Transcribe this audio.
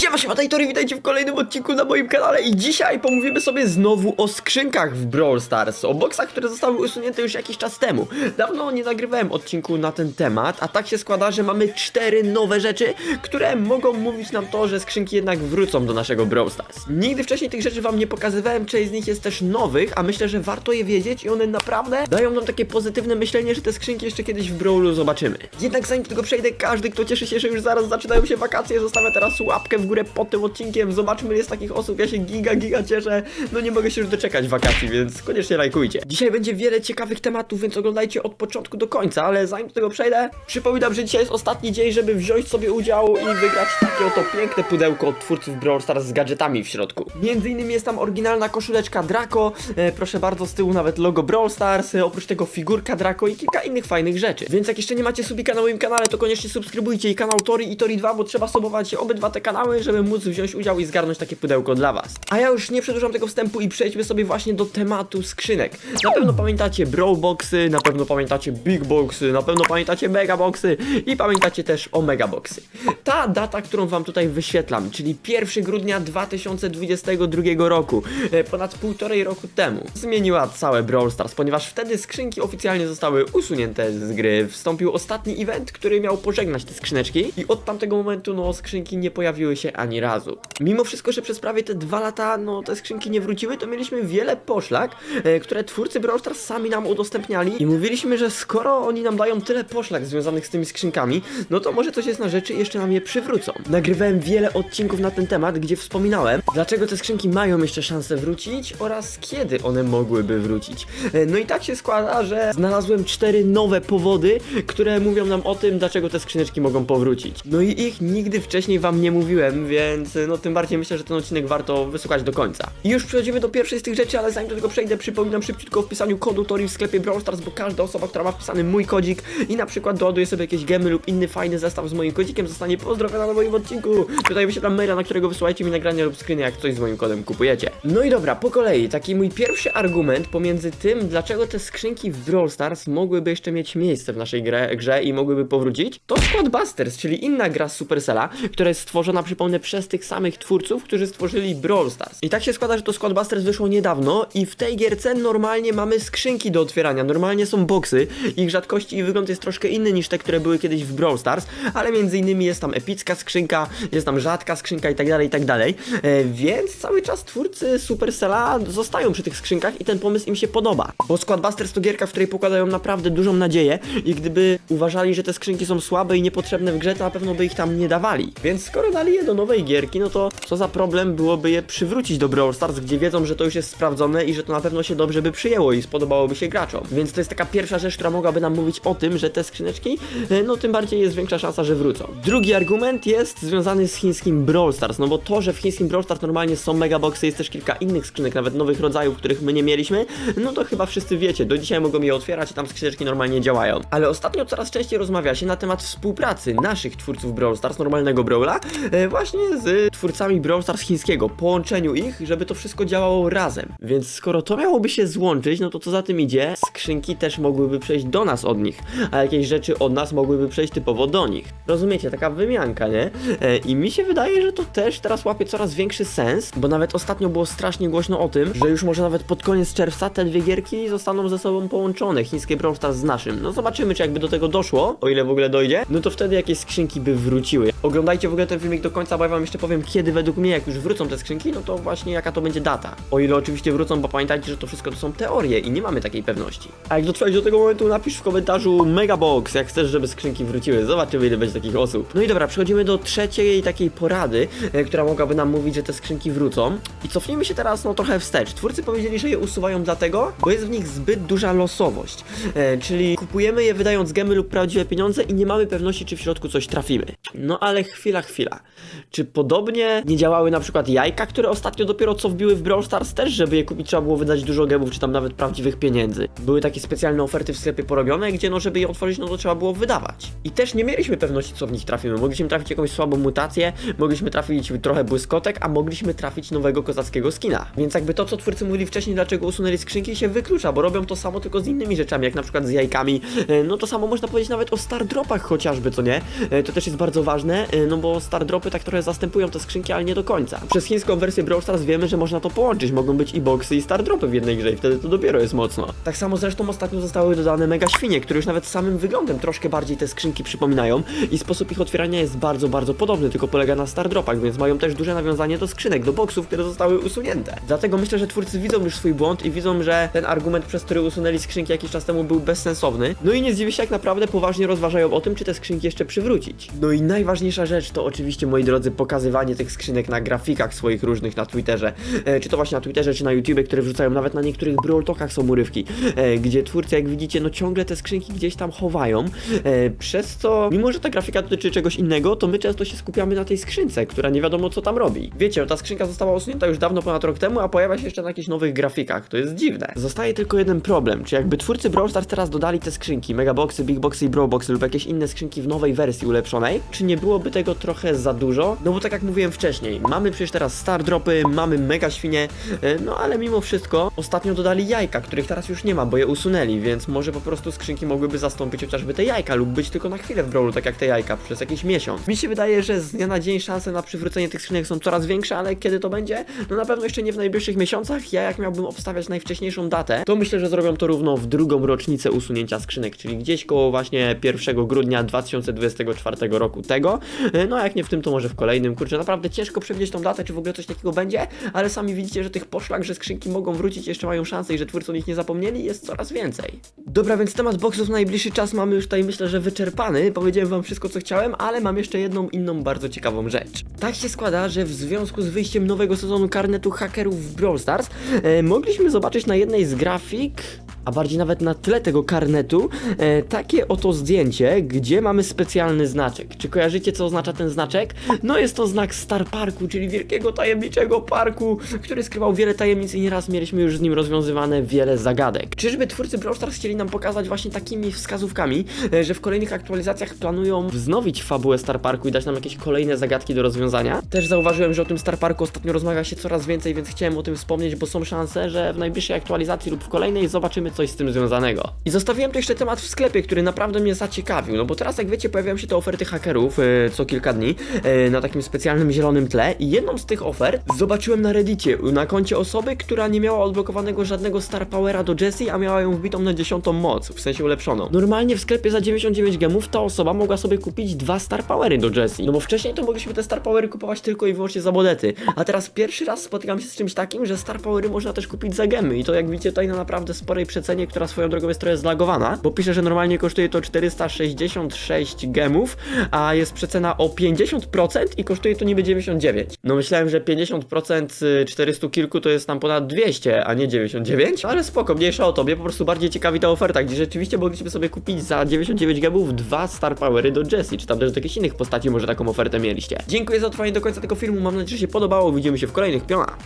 Siema, siema, Tajtory, witajcie w kolejnym odcinku na moim kanale i dzisiaj pomówimy sobie znowu o skrzynkach w Brawl Stars, o boksach, które zostały usunięte już jakiś czas temu. Dawno nie nagrywałem odcinku na ten temat, a tak się składa, że mamy cztery nowe rzeczy, które mogą mówić nam to, że skrzynki jednak wrócą do naszego Brawl Stars. Nigdy wcześniej tych rzeczy wam nie pokazywałem, część z nich jest też nowych, a myślę, że warto je wiedzieć i one naprawdę dają nam takie pozytywne myślenie, że te skrzynki jeszcze kiedyś w Brawlu zobaczymy. Jednak zanim do tego przejdę, każdy, kto cieszy się, że już zaraz zaczynają się wakacje, zostawia teraz łapkę w górę pod tym odcinkiem. Zobaczmy, jest takich osób. Ja się giga, giga cieszę. No nie mogę się już doczekać wakacji, więc koniecznie lajkujcie. Dzisiaj będzie wiele ciekawych tematów, więc oglądajcie od początku do końca, ale zanim do tego przejdę, przypominam, że dzisiaj jest ostatni dzień, żeby wziąć sobie udział i wygrać takie oto piękne pudełko od twórców Brawl Stars z gadżetami w środku. Między innymi jest tam oryginalna koszuleczka Draco, e, proszę bardzo, z tyłu nawet logo Brawl Stars, e, oprócz tego figurka Draco i kilka innych fajnych rzeczy. Więc jak jeszcze nie macie subika na moim kanale, to koniecznie subskrybujcie i kanał Tori i Tori 2, bo trzeba subować obydwa te kanały, żeby móc wziąć udział i zgarnąć takie pudełko dla was. A ja już nie przedłużam tego wstępu i przejdźmy sobie właśnie do tematu skrzynek. Na pewno pamiętacie Brawl Boxy, na pewno pamiętacie Big Boxy, na pewno pamiętacie Mega Boxy i pamiętacie też Omega Boxy. Ta data, którą wam tutaj wyświetlam, czyli 1 grudnia 2022 roku, e, ponad półtorej roku temu, zmieniła całe Brawl Stars, ponieważ wtedy skrzynki oficjalnie zostały usunięte z gry. Wstąpił ostatni event, który miał pożegnać te skrzyneczki i od tamtego momentu no skrzynki nie pojawiły się ani razu. Mimo wszystko, że przez prawie te dwa lata no te skrzynki nie wróciły, to mieliśmy wiele poszlak, e, które twórcy Brawl Stars sami nam udostępniali i mówiliśmy, że skoro oni nam dają tyle poszlak związanych z tymi skrzynkami, no to może coś jest na rzeczy i jeszcze nam je przywrócą. Nagrywałem wiele odcinków na ten temat, gdzie wspominałem, dlaczego te skrzynki mają jeszcze szansę wrócić oraz kiedy one mogłyby wrócić. E, No i tak się składa, że znalazłem cztery nowe powody, które mówią nam o tym, dlaczego te skrzyneczki mogą powrócić. No i ich nigdy wcześniej wam nie mówiłem, więc no tym bardziej myślę, że ten odcinek warto wysłuchać do końca. I już przechodzimy do pierwszej z tych rzeczy, ale zanim do tego przejdę, przypominam szybciutko o wpisaniu kodu Tori w sklepie Brawl Stars, bo każda osoba, która ma wpisany mój kodzik i na przykład doładuje sobie jakieś gemy lub inny fajny zestaw z moim kodzikiem, zostanie pozdrowiona na moim odcinku. Tutaj wyświetlam maila, na którego wysyłajcie mi nagrania lub screeny, jak coś z moim kodem kupujecie. No i dobra, po kolei, taki mój pierwszy argument pomiędzy tym, dlaczego te skrzynki w Brawl Stars mogłyby jeszcze mieć miejsce w naszej grze, grze i mogłyby powrócić, to Squad Busters, czyli inna gra z Supercella, która jest stworzona, przypomnę, przez tych samych twórców, którzy stworzyli Brawl Stars. I tak się składa, że to Squad Busters wyszło niedawno i w tej gierce normalnie mamy skrzynki do otwierania, normalnie są boksy, ich rzadkości i wygląd jest troszkę inny niż te, które były kiedyś w Brawl Stars, ale między innymi jest tam epicka skrzynka, jest tam rzadka skrzynka i tak dalej, i tak dalej, e, więc cały czas twórcy Supercella zostają przy tych skrzynkach i ten pomysł im się podoba, bo Squad Busters to gierka, w której pokładają naprawdę dużą nadzieję i gdyby uważali, że te skrzynki są słabe i niepotrzebne w grze, to na pewno by ich tam nie dawali. Więc skoro dali je do nowej gierki, no to co za problem byłoby je przywrócić do Brawl Stars, gdzie wiedzą, że to już jest sprawdzone i że to na pewno się dobrze by przyjęło i spodobałoby się graczom. Więc to jest taka pierwsza rzecz, która mogłaby nam mówić o tym, że te skrzyneczki, e, no tym bardziej jest większa szansa, że wrócą. Drugi argument jest związany z chińskim Brawl Stars, no bo to, że w chińskim Brawl Stars normalnie są megaboxy, jest też kilka innych skrzynek, nawet nowych rodzajów, których my nie mieliśmy, no to chyba wszyscy wiecie, do dzisiaj mogą je otwierać i tam skrzyneczki normalnie działają. Ale ostatnio coraz częściej rozmawia się na temat współpracy naszych twórców Brawl Stars, normalnego Brawla, e, właśnie z twórcami Brawl Stars chińskiego, połączeniu ich, żeby to wszystko działało razem. Więc skoro to miałoby się złączyć, no to co za tym idzie, skrzynki też mogłyby przejść do nas od nich, a jakieś rzeczy od nas mogłyby przejść typowo do nich. Rozumiecie, taka wymianka, nie? E, I mi się wydaje, że to też teraz łapie coraz większy sens, bo nawet ostatnio było strasznie głośno o tym, że już może nawet pod koniec czerwca te dwie gierki zostaną ze sobą połączone, chińskie Brawl Stars z naszym. No zobaczymy, czy jakby do tego doszło, o ile w ogóle dojdzie, no to wtedy jakieś skrzynki by wróciły. Oglądajcie w ogóle ten filmik do końca, bo ja wam jeszcze powiem, kiedy według mnie, jak już wrócą te skrzynki, no to właśnie jaka to będzie data. O ile oczywiście wrócą, bo pamiętajcie, że to wszystko to są teorie i nie mamy takiej pewności. A jak dotrwałeś do tego momentu, napisz w komentarzu Megabox, jak chcesz, żeby skrzynki wróciły. Zobaczymy, ile będzie takich osób. No i dobra, przechodzimy do trzeciej takiej porady, e, która mogłaby nam mówić, że te skrzynki wrócą. I cofnijmy się teraz no trochę wstecz. Twórcy powiedzieli, że je usuwają dlatego, bo jest w nich zbyt duża losowość. E, czyli kupujemy je wydając gemy lub prawdziwe pieniądze i nie mamy pewności, czy w środku coś trafimy. No ale chwila, chwila. Czy podobnie nie działały na przykład jajka, które ostatnio dopiero co wbiły w Brawl Stars też, żeby je kupić trzeba było wydać dużo gemów, czy tam nawet prawdziwych pieniędzy. Były takie specjalne oferty w sklepie porobione, gdzie no żeby je otworzyć, no to trzeba było wydawać. I też nie mieliśmy pewności, co w nich trafimy. Mogliśmy trafić jakąś słabą mutację, mogliśmy trafić trochę błyskotek, a mogliśmy trafić nowego kozackiego skina. Więc jakby to, co twórcy mówili wcześniej, dlaczego usunęli skrzynki, się wyklucza, bo robią to samo tylko z innymi rzeczami, jak na przykład z jajkami. E, No to samo można powiedzieć nawet o Star Dropach chociażby, co nie? E, To też jest bardzo ważne, e, no bo Star Dropy tak trochę zastępują te skrzynki, ale nie do końca. Przez chińską wersję Brawl Stars wiemy, że można to połączyć, mogą być i boxy i star dropy w jednej grze i wtedy to dopiero jest mocno. Tak samo zresztą ostatnio zostały dodane mega świnie, które już nawet samym wyglądem troszkę bardziej te skrzynki przypominają i sposób ich otwierania jest bardzo, bardzo podobny, tylko polega na star dropach, więc mają też duże nawiązanie do skrzynek, do boxów, które zostały usunięte. Dlatego myślę, że twórcy widzą już swój błąd i widzą, że ten argument, przez który usunęli skrzynki jakiś czas temu był bezsensowny. No i nie zdziwi się, jak naprawdę poważnie rozważają o tym, czy te skrzynki jeszcze przywrócić. No i najważniejsza rzecz to oczywiście, moi drodzy, pokazywanie tych skrzynek na grafikach swoich różnych na Twitterze. E, czy to właśnie na Twitterze, czy na YouTubie, które wrzucają nawet na niektórych Brawl Talkach są urywki, e, gdzie twórcy, jak widzicie, no ciągle te skrzynki gdzieś tam chowają, e, przez co, mimo że ta grafika dotyczy czegoś innego, to my często się skupiamy na tej skrzynce, która nie wiadomo co tam robi. Wiecie, no ta skrzynka została usunięta już dawno ponad rok temu, a pojawia się jeszcze na jakichś nowych grafikach. To jest dziwne. Zostaje tylko jeden problem, czy jakby twórcy Brawl Stars teraz dodali te skrzynki, Megaboxy, Big Boxy i Brawl Boxy lub jakieś inne skrzynki w nowej wersji ulepszonej, czy nie byłoby tego trochę za dużo? No bo tak jak mówiłem wcześniej, mamy przecież teraz Star Dropy, mamy Mega Świnie, e, no ale mimo wszystko ostatnio dodali jajka, których teraz już nie ma, bo je usunęli, więc może po prostu skrzynki mogłyby zastąpić chociażby te jajka lub być tylko na chwilę w Brawlu, tak jak te jajka, przez jakiś miesiąc. Mi się wydaje, że z dnia na dzień szanse na przywrócenie tych skrzynek są coraz większe, ale kiedy to będzie? No na pewno jeszcze nie w najbliższych miesiącach. Ja jak miałbym obstawiać najwcześniejszą datę, to myślę, że zrobią to równo w drugą rocznicę usunięcia skrzynek, czyli gdzieś koło właśnie 1 grudnia 2024 roku tego. E, No a jak nie w tym, to może w kolejnym. Kurczę, naprawdę ciężko przewidzieć tą datę, czy w ogóle coś takiego będzie, ale sami widzicie, że tych poszlak, że skrzynki mogą wrócić, jeszcze mają szansę i że twórcy o nich nie zapomnieli, jest coraz więcej. Dobra, więc temat boxów na najbliższy czas mamy już tutaj myślę, że wyczerpany. Powiedziałem wam wszystko, co chciałem, ale mam jeszcze jedną inną bardzo ciekawą rzecz. Tak się składa, że w związku z wyjściem nowego sezonu karnetu hakerów w Brawl Stars e, mogliśmy zobaczyć na jednej z grafik a bardziej nawet na tle tego karnetu, e, takie oto zdjęcie, gdzie mamy specjalny znaczek. Czy kojarzycie, co oznacza ten znaczek? No jest to znak Star Parku, czyli wielkiego tajemniczego parku, który skrywał wiele tajemnic i nieraz mieliśmy już z nim rozwiązywane wiele zagadek. Czyżby twórcy Brawl Stars chcieli nam pokazać właśnie takimi wskazówkami, e, że w kolejnych aktualizacjach planują wznowić fabułę Star Parku i dać nam jakieś kolejne zagadki do rozwiązania? Też zauważyłem, że o tym Star Parku ostatnio rozmawia się coraz więcej, więc chciałem o tym wspomnieć, bo są szanse, że w najbliższej aktualizacji lub w kolejnej zobaczymy coś z tym związanego. I zostawiłem tu jeszcze temat w sklepie, który naprawdę mnie zaciekawił, no bo teraz jak wiecie pojawiają się te oferty hakerów e, co kilka dni e, na takim specjalnym zielonym tle i jedną z tych ofert zobaczyłem na reddicie na koncie osoby, która nie miała odblokowanego żadnego Star Powera do Jessie, a miała ją wbitą na dziesiątą moc, w sensie ulepszoną. Normalnie w sklepie za 99 gemów ta osoba mogła sobie kupić dwa Star Powery do Jessie, no bo wcześniej to mogliśmy te Star Powery kupować tylko i wyłącznie za monety, a teraz pierwszy raz spotykam się z czymś takim, że Star Powery można też kupić za gemy i to jak widzicie tutaj na naprawdę sporej przecenie, która swoją drogą jest trochę zlagowana, bo pisze, że normalnie kosztuje to 466 gemów, a jest przecena o 50% i kosztuje to niby 99. No myślałem, że 50% y, 400 kilku to jest tam ponad 200, a nie 99, ale spoko, mniejsza o to, mnie po prostu bardziej ciekawi ta oferta, gdzie rzeczywiście mogliśmy sobie kupić za 99 gemów dwa Star Powery do Jessie, czy tam też do jakichś innych postaci może taką ofertę mieliście. Dziękuję za trwanie do końca tego filmu, mam nadzieję, że się podobało, widzimy się w kolejnych pionach.